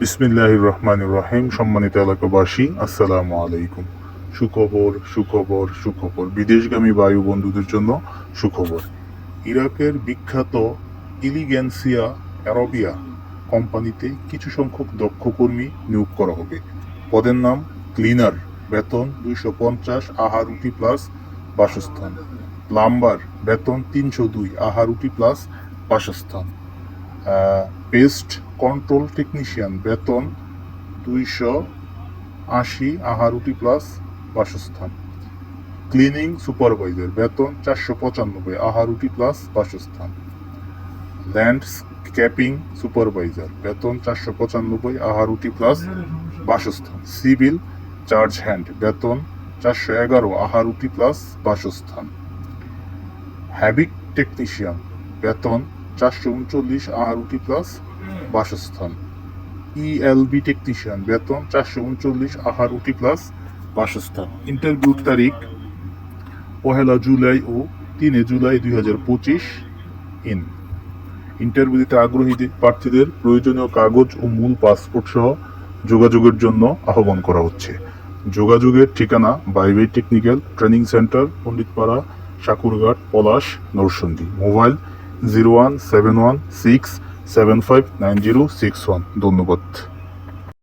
বিসমিল্লাহ রহমান রহিম, সম্মানিত এলাকাবাসী, আসসালামু আলাইকুম। সুখবর সুখবর সুখবর। বিদেশগামী বায়ু বন্ধুদের জন্য সুখবর। ইরাকের বিখ্যাত ইলিগেন্সিয়া অ্যারবিয়া কোম্পানিতে কিছু সংখ্যক দক্ষ কর্মী নিয়োগ করা হবে। পদের নাম ক্লিনার, বেতন দুইশো পঞ্চাশ আহারুটি প্লাস বাসস্থান। প্লাম্বার, বেতন তিনশো দুই আহারুটি প্লাস বাসস্থান। পেস্ট কন্ট্রোল টেকনিশিয়ান বেতন দুইশো আশি আহারুটি প্লাস বাসস্থান। ক্লিনিং সুপারভাইজার বেতন চারশো পঁচানব্বই আহারুটি প্লাস বাসস্থান। ল্যান্ডস্কেপিং সুপারভাইজার বেতন চারশো পঁচানব্বই আহারুটি প্লাস বাসস্থান। সিভিল চার্জ হ্যান্ড বেতন চারশো এগারো আহারুটি প্লাস বাসস্থান। হ্যাবিক টেকনিশিয়ান বেতন চারশো উনচল্লিশ আহারুটি প্লাস বাসস্থান। ইএলবি টেকনিশিয়ান বেতন চারশো উনচল্লিশ আহারুটি প্লাস বাসস্থান। ইন্টারভিউর তারিখ, পহেলা জুলাই ও তিনে জুলাই দুই হাজার পঁচিশ ইন ইন্টারভিউ দিতে আগ্রহী প্রার্থীদের প্রয়োজনীয় কাগজ ও মূল পাসপোর্ট সহ যোগাযোগের জন্য আহ্বান করা হচ্ছে। যোগাযোগের ঠিকানা বাইবে technical training centre, Panditpara, Sakurghat, Palash Narsingdi mobile zero one seven one six seven five nine zero six one. ধন্যবাদ।